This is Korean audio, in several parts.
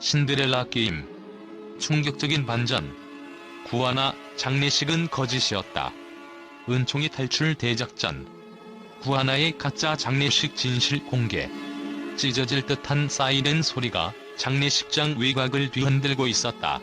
신데렐라 게임. 충격적인 반전. 구하나 장례식은 거짓이었다. 은총이 탈출 대작전. 구하나의 가짜 장례식 진실 공개. 찢어질 듯한 사이렌 소리가 장례식장 외곽을 뒤흔들고 있었다.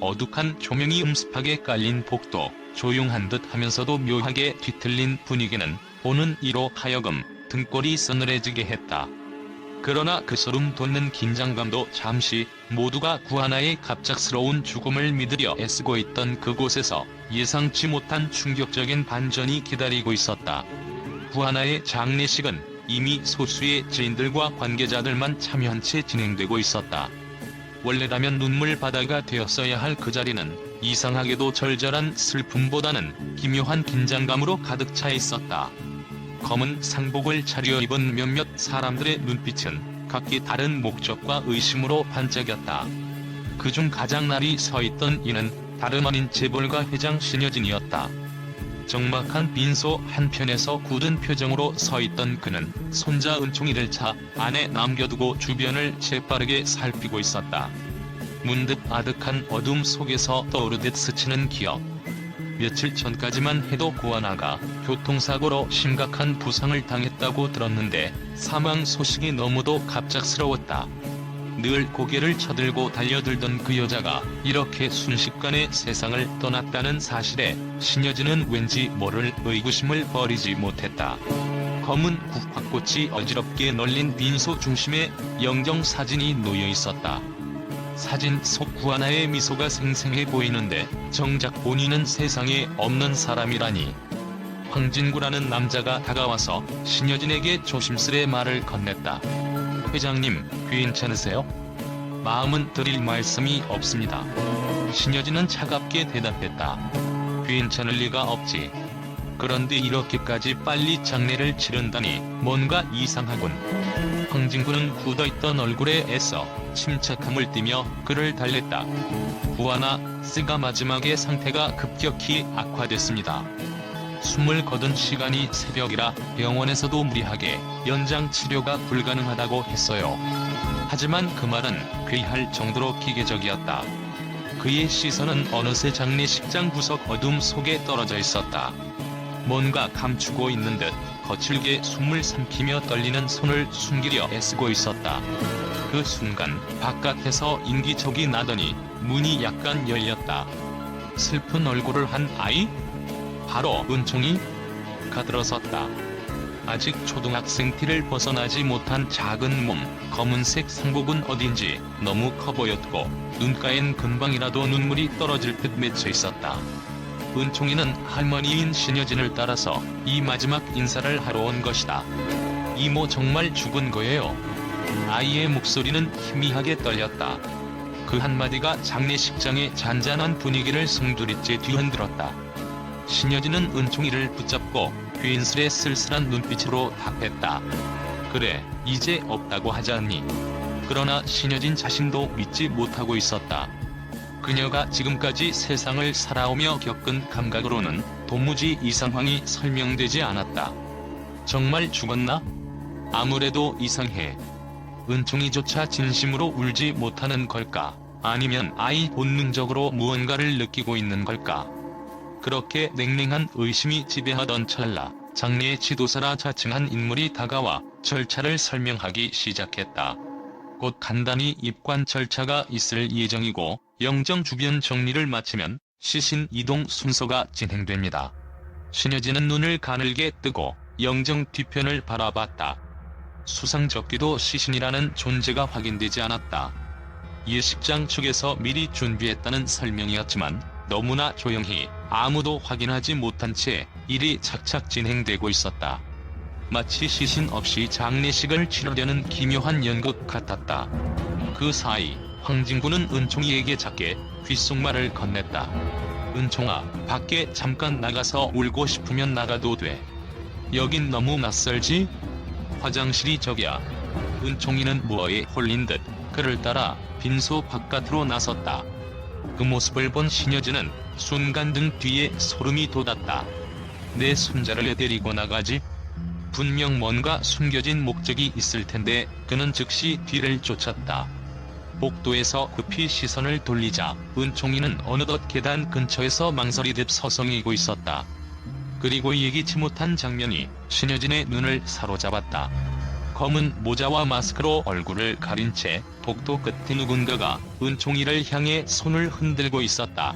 어둑한 조명이 음습하게 깔린 복도, 조용한 듯 하면서도 묘하게 뒤틀린 분위기는 보는 이로 하여금 등골이 서늘해지게 했다. 그러나 그 소름 돋는 긴장감도 잠시 모두가 구하나의 갑작스러운 죽음을 믿으려 애쓰고 있던 그곳에서 예상치 못한 충격적인 반전이 기다리고 있었다. 구하나의 장례식은 이미 소수의 지인들과 관계자들만 참여한 채 진행되고 있었다. 원래라면 눈물 바다가 되었어야 할 그 자리는 이상하게도 절절한 슬픔보다는 기묘한 긴장감으로 가득 차 있었다. 검은 상복을 차려입은 몇몇 사람들의 눈빛은 각기 다른 목적과 의심으로 반짝였다. 그중 가장 날이 서 있던 이는 다름 아닌 재벌가 회장 신여진이었다. 적막한 빈소 한편에서 굳은 표정으로 서 있던 그는 손자 은총이를 차 안에 남겨두고 주변을 재빠르게 살피고 있었다. 문득 아득한 어둠 속에서 떠오르듯 스치는 기억. 며칠 전까지만 해도 고아나가 교통사고로 심각한 부상을 당했다고 들었는데 사망 소식이 너무도 갑작스러웠다. 늘 고개를 쳐들고 달려들던 그 여자가 이렇게 순식간에 세상을 떠났다는 사실에 신여진은 왠지 모를 의구심을 버리지 못했다. 검은 국화꽃이 어지럽게 널린 빈소 중심에 영정 사진이 놓여 있었다. 사진 속 구하나의 미소가 생생해 보이는데 정작 본인은 세상에 없는 사람이라니. 황진구라는 남자가 다가와서 신여진에게 조심스레 말을 건넸다. 회장님, 괜찮으세요? 마음은 드릴 말씀이 없습니다. 신여진은 차갑게 대답했다. 괜찮을 리가 없지. 그런데 이렇게까지 빨리 장례를 치른다니 뭔가 이상하군. 황진구는 굳어있던 얼굴에 애써 침착함을 띠며 그를 달랬다. 구하나 쓰가 마지막에 상태가 급격히 악화됐습니다. 숨을 거둔 시간이 새벽이라 병원에서도 무리하게 연장 치료가 불가능하다고 했어요. 하지만 그 말은 괴이할 정도로 기계적이었다. 그의 시선은 어느새 장례식장 구석 어둠 속에 떨어져 있었다. 뭔가 감추고 있는 듯 거칠게 숨을 삼키며 떨리는 손을 숨기려 애쓰고 있었다. 그 순간 바깥에서 인기척이 나더니 문이 약간 열렸다. 슬픈 얼굴을 한 아이? 바로 은총이 가들어섰다. 아직 초등학생 티를 벗어나지 못한 작은 몸, 검은색 상복은 어딘지 너무 커 보였고 눈가엔 금방이라도 눈물이 떨어질 듯 맺혀 있었다. 은총이는 할머니인 신여진을 따라서 이 마지막 인사를 하러 온 것이다. 이모 정말 죽은 거예요. 아이의 목소리는 희미하게 떨렸다. 그 한마디가 장례식장의 잔잔한 분위기를 송두리째 뒤흔들었다. 신여진은 은총이를 붙잡고 괜스레 쓸쓸한 눈빛으로 답했다. 그래, 이제 없다고 하지 않니? 그러나 신여진 자신도 믿지 못하고 있었다. 그녀가 지금까지 세상을 살아오며 겪은 감각으로는 도무지 이 상황이 설명되지 않았다. 정말 죽었나? 아무래도 이상해. 은총이조차 진심으로 울지 못하는 걸까? 아니면 아이 본능적으로 무언가를 느끼고 있는 걸까? 그렇게 냉랭한 의심이 지배하던 찰나, 장례의 지도사라 자칭한 인물이 다가와 절차를 설명하기 시작했다. 곧 간단히 입관 절차가 있을 예정이고 영정 주변 정리를 마치면 시신 이동 순서가 진행됩니다. 신여진은 눈을 가늘게 뜨고 영정 뒤편을 바라봤다. 수상 적기도 시신이라는 존재가 확인되지 않았다. 예식장 측에서 미리 준비했다는 설명이었지만 너무나 조용히 아무도 확인하지 못한 채 일이 착착 진행되고 있었다. 마치 시신 없이 장례식을 치르려는 기묘한 연극 같았다. 그 사이 황진구는 은총이에게 작게 귓속말을 건넸다. 은총아, 밖에 잠깐 나가서 울고 싶으면 나가도 돼. 여긴 너무 낯설지? 화장실이 저기야. 은총이는 무어에 홀린 듯 그를 따라 빈소 바깥으로 나섰다. 그 모습을 본 신여진은 순간 등 뒤에 소름이 돋았다. 내 손자를 데리고 나가지? 분명 뭔가 숨겨진 목적이 있을 텐데 그는 즉시 뒤를 쫓았다. 복도에서 급히 시선을 돌리자 은총이는 어느덧 계단 근처에서 망설이 듯 서성이고 있었다. 그리고 예기치 못한 장면이 신여진의 눈을 사로잡았다. 검은 모자와 마스크로 얼굴을 가린 채 복도 끝에 누군가가 은총이를 향해 손을 흔들고 있었다.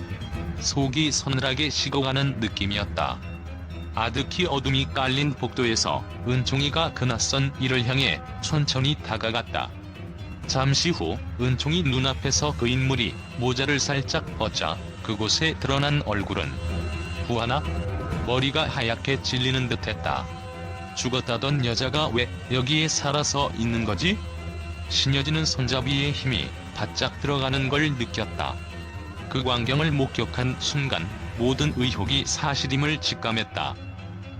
속이 서늘하게 식어가는 느낌이었다. 아득히 어둠이 깔린 복도에서 은총이가 그 낯선 이를 향해 천천히 다가갔다. 잠시 후 은총이 눈앞에서 그 인물이 모자를 살짝 벗자 그곳에 드러난 얼굴은 구하나 머리가 하얗게 질리는 듯했다. 죽었다던 여자가 왜 여기에 살아서 있는 거지? 신여진은 손잡이의 힘이 바짝 들어가는 걸 느꼈다. 그 광경을 목격한 순간 모든 의혹이 사실임을 직감했다.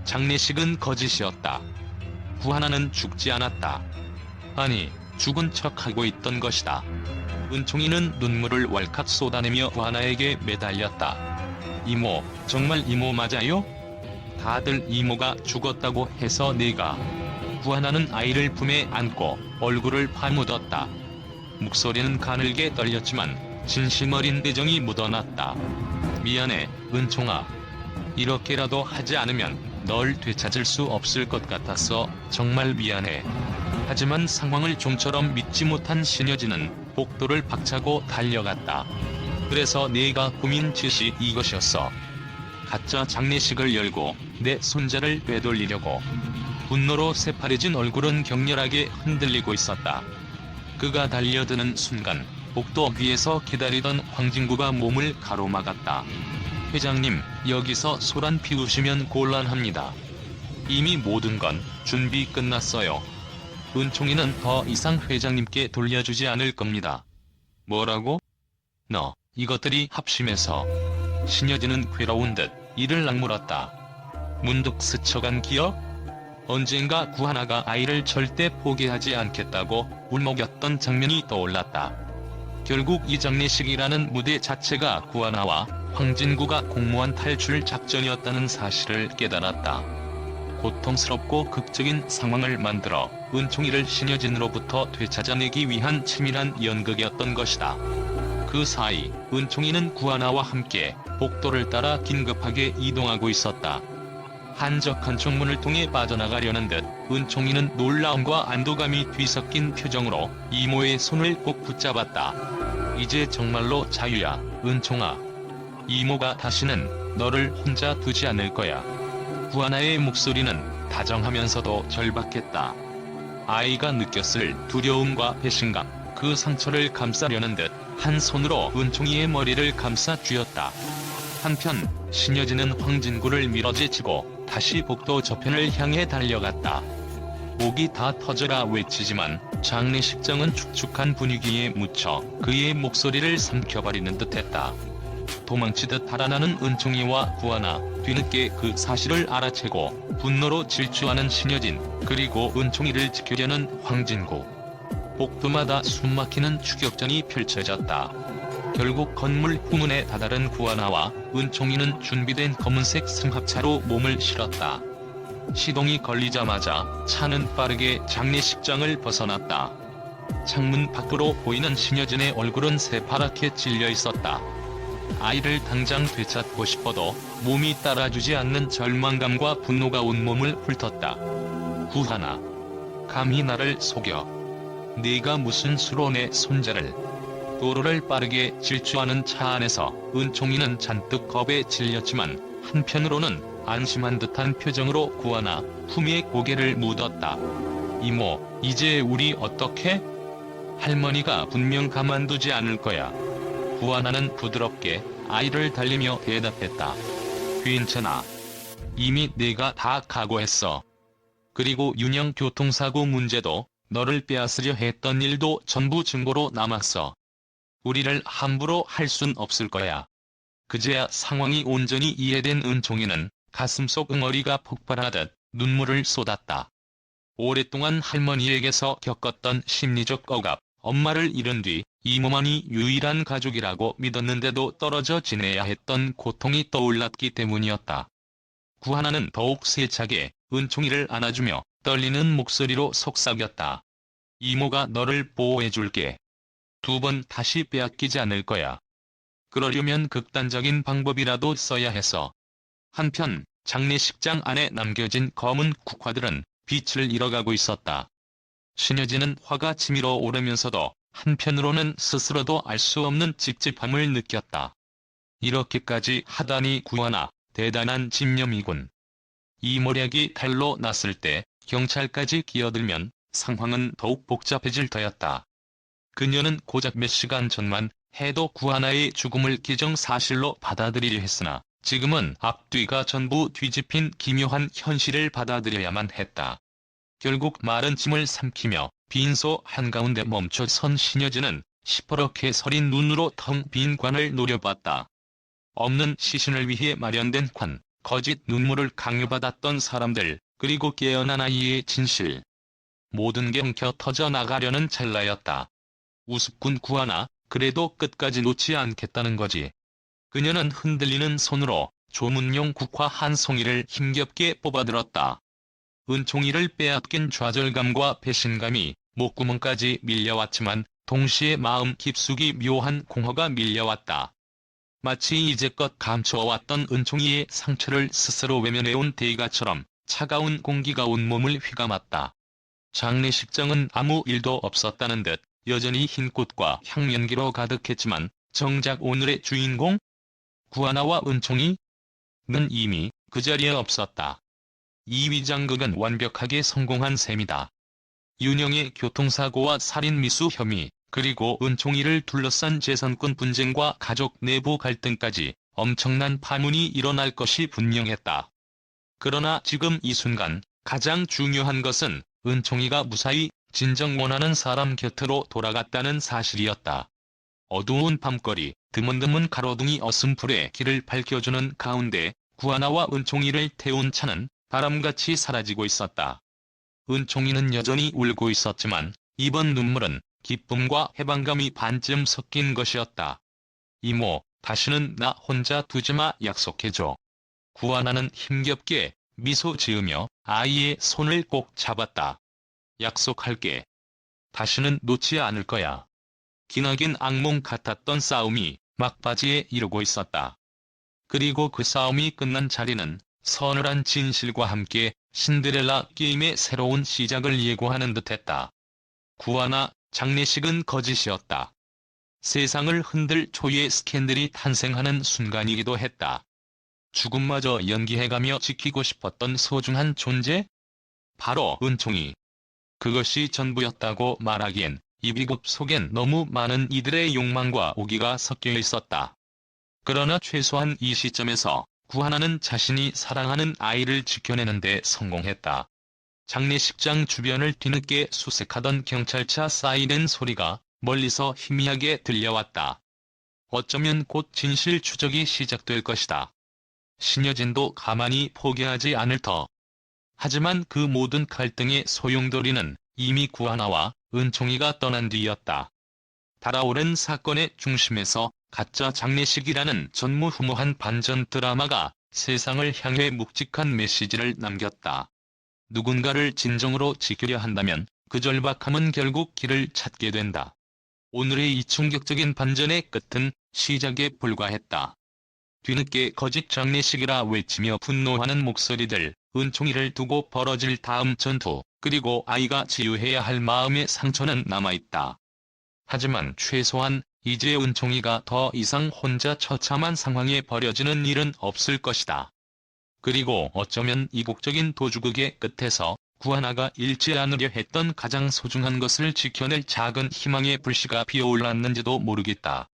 장례식은 거짓이었다. 구하나는 죽지 않았다. 아니, 죽은 척하고 있던 것이다. 은총이는 눈물을 왈칵 쏟아내며 구하나에게 매달렸다. 이모, 정말 이모 맞아요? 다들 이모가 죽었다고 해서 내가 구하나는 아이를 품에 안고 얼굴을 파묻었다. 목소리는 가늘게 떨렸지만 진심 어린 대정이 묻어났다. 미안해, 은총아. 이렇게라도 하지 않으면 널 되찾을 수 없을 것 같았어. 정말 미안해. 하지만 상황을 좀처럼 믿지 못한 신여진은 복도를 박차고 달려갔다. 그래서 내가 꾸민 짓이 이것이었어. 가짜 장례식을 열고 내 손자를 되돌리려고. 분노로 새파래진 얼굴은 격렬하게 흔들리고 있었다. 그가 달려드는 순간 복도 위에서 기다리던 황진구가 몸을 가로막았다. 회장님, 여기서 소란 피우시면 곤란합니다. 이미 모든 건 준비 끝났어요. 은총이는 더 이상 회장님께 돌려주지 않을 겁니다. 뭐라고? 너, 이것들이 합심해서. 신여진은 괴로운 듯 이를 악물었다. 문득 스쳐간 기억? 언젠가 구하나가 아이를 절대 포기하지 않겠다고 울먹였던 장면이 떠올랐다. 결국 이 장례식이라는 무대 자체가 구하나와 황진구가 공모한 탈출 작전이었다는 사실을 깨달았다. 고통스럽고 극적인 상황을 만들어 은총이를 신여진으로부터 되찾아내기 위한 치밀한 연극이었던 것이다. 그 사이 은총이는 구하나와 함께 복도를 따라 긴급하게 이동하고 있었다. 한적한 총문을 통해 빠져나가려는 듯 은총이는 놀라움과 안도감이 뒤섞인 표정으로 이모의 손을 꼭 붙잡았다. 이제 정말로 자유야, 은총아. 이모가 다시는 너를 혼자 두지 않을 거야. 구하나의 목소리는 다정하면서도 절박했다. 아이가 느꼈을 두려움과 배신감, 그 상처를 감싸려는 듯 한 손으로 은총이의 머리를 감싸 쥐었다. 한편 신여진은 황진구를 밀어제치고 다시 복도 저편을 향해 달려갔다. 목이 다 터져라 외치지만 장례식장은 축축한 분위기에 묻혀 그의 목소리를 삼켜버리는 듯했다. 도망치듯 달아나는 은총이와 구하나 뒤늦게 그 사실을 알아채고 분노로 질주하는 신여진 그리고 은총이를 지키려는 황진구 복도마다 숨막히는 추격전이 펼쳐졌다. 결국 건물 후문에 다다른 구하나와 은총이는 준비된 검은색 승합차로 몸을 실었다. 시동이 걸리자마자 차는 빠르게 장례식장을 벗어났다. 창문 밖으로 보이는 신여진의 얼굴은 새파랗게 질려 있었다. 아이를 당장 되찾고 싶어도 몸이 따라주지 않는 절망감과 분노가 온몸을 훑었다. 구하나. 감히 나를 속여. 네가 무슨 수로 내 손자를. 도로를 빠르게 질주하는 차 안에서 은총이는 잔뜩 겁에 질렸지만 한편으로는 안심한 듯한 표정으로 구하나 품위에 고개를 묻었다. 이모, 이제 우리 어떻게? 할머니가 분명 가만두지 않을 거야. 구하나는 부드럽게 아이를 달리며 대답했다. 괜찮아. 이미 내가 다 각오했어. 그리고 윤영 교통사고 문제도 너를 빼앗으려 했던 일도 전부 증거로 남았어. 우리를 함부로 할 순 없을 거야. 그제야 상황이 온전히 이해된 은총이는 가슴속 응어리가 폭발하듯 눈물을 쏟았다. 오랫동안 할머니에게서 겪었던 심리적 억압, 엄마를 잃은 뒤 이모만이 유일한 가족이라고 믿었는데도 떨어져 지내야 했던 고통이 떠올랐기 때문이었다. 구하나는 더욱 세차게 은총이를 안아주며 떨리는 목소리로 속삭였다. 이모가 너를 보호해줄게. 두 번 다시 빼앗기지 않을 거야. 그러려면 극단적인 방법이라도 써야 해서. 한편 장례식장 안에 남겨진 검은 국화들은 빛을 잃어가고 있었다. 신여진은 화가 치밀어 오르면서도 한편으로는 스스로도 알 수 없는 찝찝함을 느꼈다. 이렇게까지 하다니 구하나 대단한 집념이군. 이 모략이 달로 났을 때 경찰까지 끼어들면 상황은 더욱 복잡해질 터였다. 그녀는 고작 몇 시간 전만 해도 구하나의 죽음을 기정사실로 받아들이려 했으나 지금은 앞뒤가 전부 뒤집힌 기묘한 현실을 받아들여야만 했다. 결국 마른 침을 삼키며 빈소 한가운데 멈춰 선 신여진은 시퍼렇게 서린 눈으로 텅 빈 관을 노려봤다. 없는 시신을 위해 마련된 관, 거짓 눈물을 강요받았던 사람들, 그리고 깨어난 아이의 진실. 모든 게 엉켜 터져 나가려는 찰나였다. 우습군 구하나, 그래도 끝까지 놓지 않겠다는 거지. 그녀는 흔들리는 손으로 조문용 국화 한 송이를 힘겹게 뽑아들었다. 은총이를 빼앗긴 좌절감과 배신감이 목구멍까지 밀려왔지만 동시에 마음 깊숙이 묘한 공허가 밀려왔다. 마치 이제껏 감춰왔던 은총이의 상처를 스스로 외면해온 대가처럼 차가운 공기가 온몸을 휘감았다. 장례식장은 아무 일도 없었다는 듯 여전히 흰 꽃과 향연기로 가득했지만 정작 오늘의 주인공? 구하나와 은총이 는 이미 그 자리에 없었다. 이 위장극은 완벽하게 성공한 셈이다. 윤영의 교통사고와 살인미수 혐의, 그리고 은총이를 둘러싼 재선권 분쟁과 가족 내부 갈등까지 엄청난 파문이 일어날 것이 분명했다. 그러나 지금 이 순간 가장 중요한 것은 은총이가 무사히 진정 원하는 사람 곁으로 돌아갔다는 사실이었다. 어두운 밤거리, 드문드문 가로등이 어슴풀에 길을 밝혀주는 가운데 구하나와 은총이를 태운 차는 바람같이 사라지고 있었다. 은총이는 여전히 울고 있었지만 이번 눈물은 기쁨과 해방감이 반쯤 섞인 것이었다. 이모, 다시는 나 혼자 두지마 약속해줘. 구하나는 힘겹게 미소 지으며 아이의 손을 꼭 잡았다. 약속할게. 다시는 놓지 않을 거야. 기나긴 악몽 같았던 싸움이 막바지에 이르고 있었다. 그리고 그 싸움이 끝난 자리는 서늘한 진실과 함께 신데렐라 게임의 새로운 시작을 예고하는 듯했다. 구하나 장례식은 거짓이었다. 세상을 흔들 초유의 스캔들이 탄생하는 순간이기도 했다. 죽음마저 연기해가며 지키고 싶었던 소중한 존재? 바로 은총이. 그것이 전부였다고 말하기엔 이 비급 속엔 너무 많은 이들의 욕망과 오기가 섞여 있었다. 그러나 최소한 이 시점에서 구하나는 자신이 사랑하는 아이를 지켜내는데 성공했다. 장례식장 주변을 뒤늦게 수색하던 경찰차 사이렌 소리가 멀리서 희미하게 들려왔다. 어쩌면 곧 진실 추적이 시작될 것이다. 신여진도 가만히 포기하지 않을 터. 하지만 그 모든 갈등의 소용돌이는 이미 구하나와 은총이가 떠난 뒤였다. 달아오른 사건의 중심에서 가짜 장례식이라는 전무후무한 반전 드라마가 세상을 향해 묵직한 메시지를 남겼다. 누군가를 진정으로 지키려 한다면 그 절박함은 결국 길을 찾게 된다. 오늘의 이 충격적인 반전의 끝은 시작에 불과했다. 뒤늦게 거짓 장례식이라 외치며 분노하는 목소리들, 은총이를 두고 벌어질 다음 전투, 그리고 아이가 치유해야 할 마음의 상처는 남아있다. 하지만 최소한 이제 은총이가 더 이상 혼자 처참한 상황에 버려지는 일은 없을 것이다. 그리고 어쩌면 이국적인 도주극의 끝에서 구하나가 잃지 않으려 했던 가장 소중한 것을 지켜낼 작은 희망의 불씨가 피어올랐는지도 모르겠다.